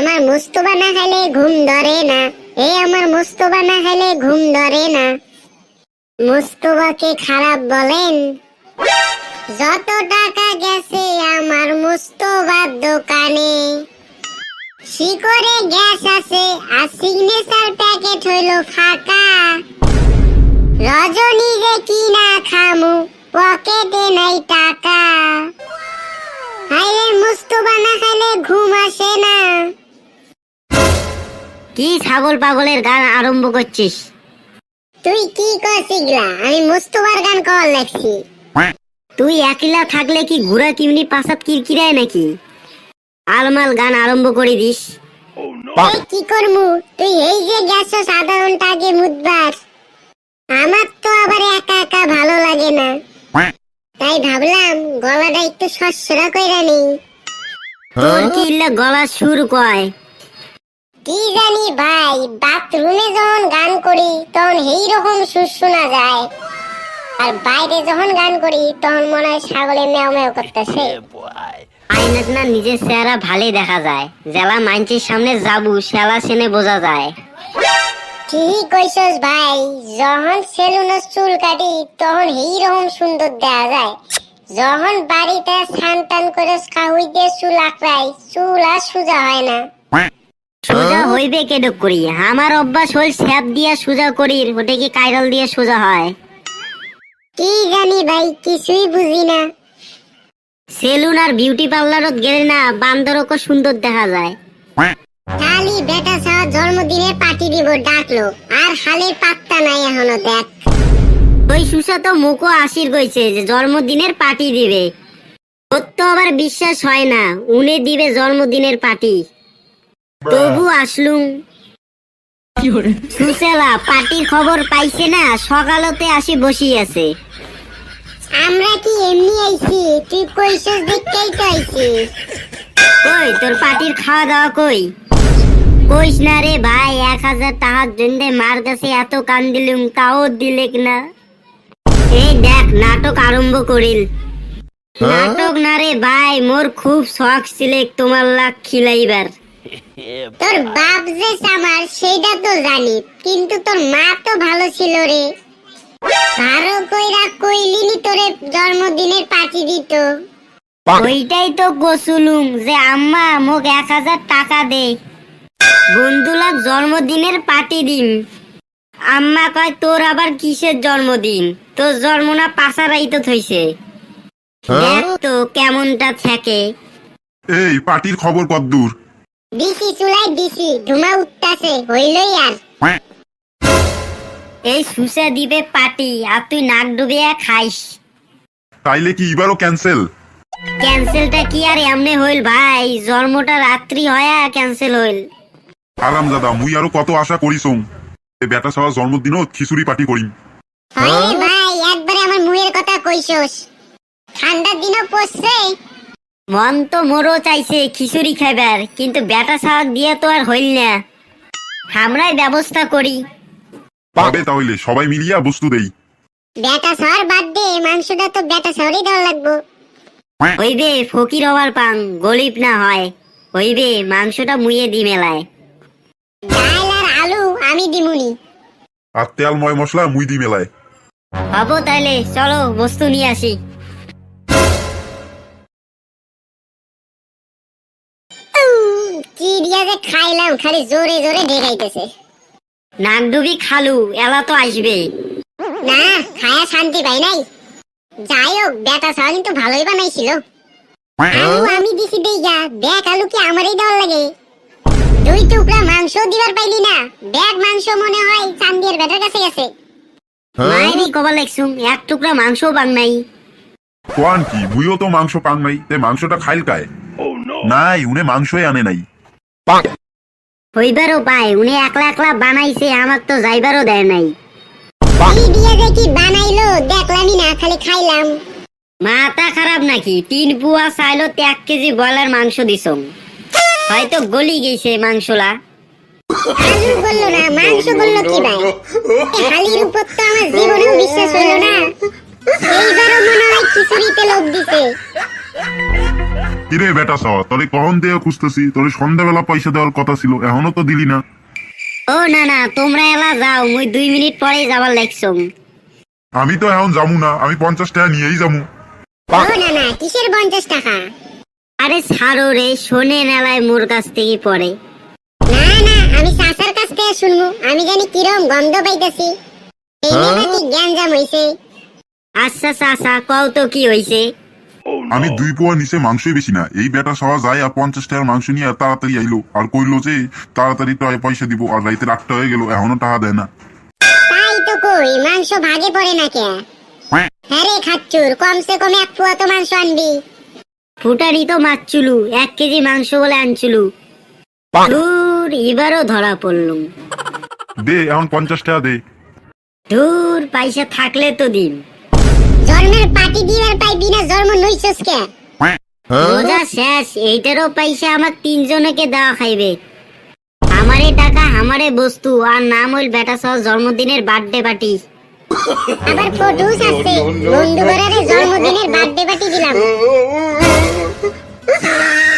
আমার মুস্তবা না খাইলে ঘুম ধরে না। এ আমার মুস্তবা না খাইলে ঘুম ধরে না। মুস্তবাকে খারাপ বলেন? যত টাকা গেছে আমার মুস্তবার দোকানে। শিকরে গ্যাস আছে, আর সিগনেচার প্যাকেট হইল ফাঁকা। রজনী যে কিনা খামু পকেটে নাই টাকা। হাইরে মুস্তবা না খাইলে ঘুম আসে না। কি ছাগল পাগলের গান আরম্ভ করছিস? তুই কি করছিস আমি মুস্তবার গান কর লাগছি তুই একলা থাকলে কি ঘোড়া কিমনি পাশাত কিরকিরায় নাকি? আলমাল গান আরম্ভ করে দিস। কি করমু? তুই এই যে গেছ সাধারণটা আগে মুদবার আমার তো আবার একা একা ভালো লাগে না। তাই ভাবলাম গলাটা একটু সসরা কইরা নেই। তোর কি গলা সুর কয়? কি জানি ভাই বাথরুমে যখন গান করি তখন এই রকম সুর শোনা যায়। আর বাইরে যখন গান করি তখন মনে হয় ছাগলে মেও মেও করতেছে। আইনাত না নিজের চেহারা ভালোই দেখা যায়। জেলা মাইনচির সামনে যাবু সেলা সেনে বোঝা যায়। ঠিক কইছস ভাই যখন সেলুনের চুল কাটি তখন এই রকম সুন্দর দেখা যায়। যখন বাড়িতে স্নান টান করে কাহুই দিয়ে চুল আঁকড়াই চুল আর সোজা হয় না। সোজা হইবে কেডক করি আমার অভ্যাস হল স্যাপ দিয়া সোজা করি ওটা কি কাইরাল দিয়ে সোজা হয়? কি জানি ভাই কিছুই বুঝি না। সেলুন আর বিউটি পার্লারত গেলে না বান্দরকে সুন্দর দেখা যায়। খালি বেটা সাহা জন্মদিনে পার্টি দিব ডাকলো। আর হালের পাত্তা নাই এখনও দেখ। ওই সুসা তো মুখও আসির গইছে যে জন্মদিনের পার্টি দিবে। ওর তো আবার বিশ্বাস হয় না উনি দিবে জন্মদিনের পার্টি। তবু আসলুম। সুসেলা পার্টির খবর পাইছে না সকালতে আসি বসি আছে। আমরা কি এমনি আইছি? তুই কইছস দেখতেই তো আইছি। কই তোর পার্টির খাওয়া দাওয়া কই? কইস না রে ভাই এক হাজার টাকার জন্য মার কাছে এত কান দিলুম তাও দিলেক না। এই দেখ নাটক আরম্ভ করিল। নাটক না রে ভাই মোর খুব শখ ছিল তোমার লাখ খিলাইবার। তোর বাপ যে আমার সেটা তো জানি কিন্তু তোর মা তো ভালো ছিল রে। কারও কইরা কইলিনি তোরে জন্মদিনের পার্টি দিত। ওইটাই তো গোসুলুম যে আম্মা মোক এক হাজার টাকা দে। বন্ধুলার জন্মদিনের পার্টি দিন আম্মা কয় তোর আবার কিসের জন্মদিন? তোর জন্ম না পাশারাই তো থইছে। দেখ তো কেমনটা থাকে। এই পার্টির খবর কদ্দূর দিছি চুলাই দিছি ধুমা উঠতাছে হইলই আর। এই সুসা দিবে পার্টি আর তুই নাক ডুবিয়া খাইস। তাইলে কি এবারও ক্যান্সেল? ক্যান্সেলটা কি আর এমনি হইল ভাই? জন্মটা রাত্রি হয়া ক্যান্সেল হইল। আরাম দাদা মুই আরও কত আশা করিসং এ বেটা সবার জন্মদিনও খিচুড়ি পার্টি করিম। হয় ভাই একবারে আমার মুয়ের কথা কইছস ঠান্ডার দিনও পড়ছে মন তো মোরও চাইছে খিচুড়ি খাইবার কিন্তু বেটা শাক দিয়ে তো আর হইল না। আমরাই ব্যবস্থা করি। পাবে তাহলে সবাই মিলিয়া বস্তু দেই। বেটা সর বাদ দে মাংসটা তো বেটা সরই দেওয়া লাগবো। হইবে ফকির হওয়ার পাং গরিব না হয়। হইবে মাংসটা মুইয়ে দি মেলায়। ডাল আর আলু আমি দিমুনি। আর তেল ময় মশলা মুই দি মেলায়। হব তাইলে চলো বস্তু নিয়ে আসি। যে খাইলাম খালি জোরে জোরে ঢেকাইতেছে খালু এলা তো আসবে না খায়া শান্তি পাই নাই। যাই হোক বেটা সর কিন্তু ভালোই বানাইছিল। আলু আমি দিছি দেইগা ব্যাগ আলু কি আমারই দেওয়ার লাগে। দুই টুকরা মাংস দিবার পাইলি না ব্যাগ মাংস মনে হয় চান্দিয়ার বেটার কাছে গেছে। মায়েরই কবা লেখছুম এক টুকরা মাংসও বাং নাই। কোয়ান কি মুইও তো মাংস পাং নাই তে মাংসটা খাইল কায়? নাই উনি মাংসই আনে নাই। হইবারও পায় উনি একলা একলা বানাইছে আমাক তো যাইবারও দেয় নাই। কি দিয়ে যে কি বানাইলো দেখলামই না খালি খাইলাম। মাথা খারাপ নাকি? তিন পুয়া চাইলো এক কেজি মাংস দিছম হয়তো গলি গেছে মাংসলা। আলু বলল না মাংস বলল কি ভাই? হালির উপর তো আমার জীবনেও বিশ্বাস হইল না। এইবারও মনে হয় খিচুড়িতে লোভ দিছে। কিরে বেটা স তোরে কখন দিয়ে খুঁজতেছি? তোর সন্ধ্যাবেলা পয়সা দেওয়ার কথা ছিল এখনও তো দিলি না। ও না না তোমরা এলা যাও মুই দুই মিনিট পরেই যাবার লাগছম আমি তো এখন যাব না আমি পঞ্চাশ টাকা নিয়েই যাব ও না না কিসের পঞ্চাশ টাকা? আরে ছাড়ো রে শোনে নেলায় মোর কাছ থেকে পড়ে না না আমি চাচার কাছ থেকে শুনব আমি জানি কিরম গন্ধ পাইতেছি। এই নিয়ে নাকি গ্যাঞ্জাম হইছে। আচ্ছা চাচা কও তো কি হইছে? আমি দুই পোয়া নিচে মাংসই বেশি না। এই বেটা সবা যায় আর পঞ্চাশ টাকার মাংস নিয়ে আর তাড়াতাড়ি আইলো। আর কইলো যে তাড়াতাড়ি টাকা পয়সা দিব আর রাইতে আটটা হয়ে গেল এখনও টাকা দেয় না। তাই তো কই মাংস ভাগে পড়ে না কে? হ্যাঁ। রে খাচ্চুর কমসে কম এক পোয়া তো মাংস আনবি। ফুটানি তো এক কেজি মাংস বলে আনচুলু। ধুর এবারও ধরা পড়লুম। দে এখন পঞ্চাশ টাকা দে। ধুর পয়সা থাকলে তো দিন জন্মের পাটি দিবার পাই বিনা জন্ম নইছস কে? হ্যাঁ? রোজা শেষ এইটারও পয়সা আমার তিনজনকে দেওয়া খাইবে। আমারে টাকা আমারে বস্তু আর নাম হইল বেটা সহ জন্মদিনের বার্থডে পার্টি। আবার ফটোস আছে বন্ধু জন্মদিনের বার্থডে পার্টি দিলাম।